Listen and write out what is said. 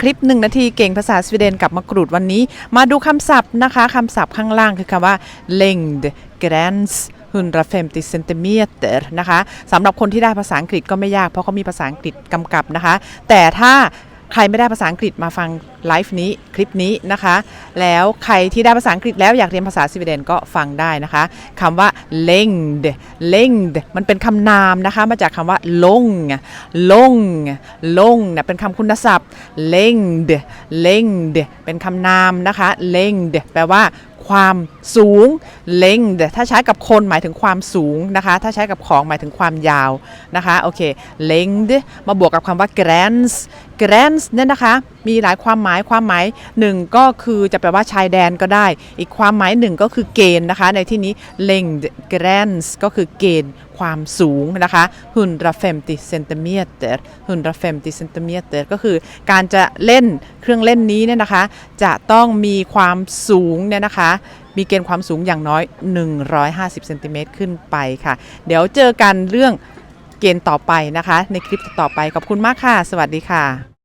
คลิป 1 นาทีเก่งภาษาสวีเดนกับมากรูดวันนี้ มาดูคำศัพท์นะคะคำศัพท์ข้างล่างคือคำว่า längd gräns 150 centimeter นะคะสำหรับคนที่ได้ภาษาอังกฤษก็ไม่ยากเพราะเขามีภาษาอังกฤษกำกับนะคะ แต่ถ้าใครไม่ได้ภาษาอังกฤษมาฟัง ไลฟ์นี้คลิปนี้นะคะ แล้วใครที่ได้ภาษาอังกฤษแล้วอยากเรียนภาษาสวีเดนก็ฟังได้นะคะคำว่า längd längd มันเป็นคำนามนะคะ มาจากคำว่า lång lång lång นะเป็นคำคุณศัพท์ längd längd เป็นคำนามนะคะ längd แปลว่าความสูง längd ถ้าใช้กับคนหมายถึงความสูงนะคะ ถ้าใช้กับของหมายถึงความยาวนะคะ โอเค längd มาบวกกับคำว่า gräns gräns เนี่ยนะคะ มีหลายความหมายความหมายหนึ่งก็คือจะแปลว่าชายแดนก็ได้ อีกความหมายหนึ่งก็คือเกณฑ์นะคะ ในที่นี้ längd gräns ก็คือเกณฑ์ความสูงนะคะ150 centimeter 150 centimeter ก็คือการจะเล่นเครื่องเล่นนี้เนี่ยนะคะ จะต้องมีความสูงเนี่ยนะคะ มีเกณฑ์ความสูงอย่างน้อย 150เซนติเมตรขึ้นไปค่ะ เดี๋ยวเจอกันเรื่องเกณฑ์ต่อไปนะคะ ในคลิปต่อไปขอบคุณมากค่ะ สวัสดีค่ะ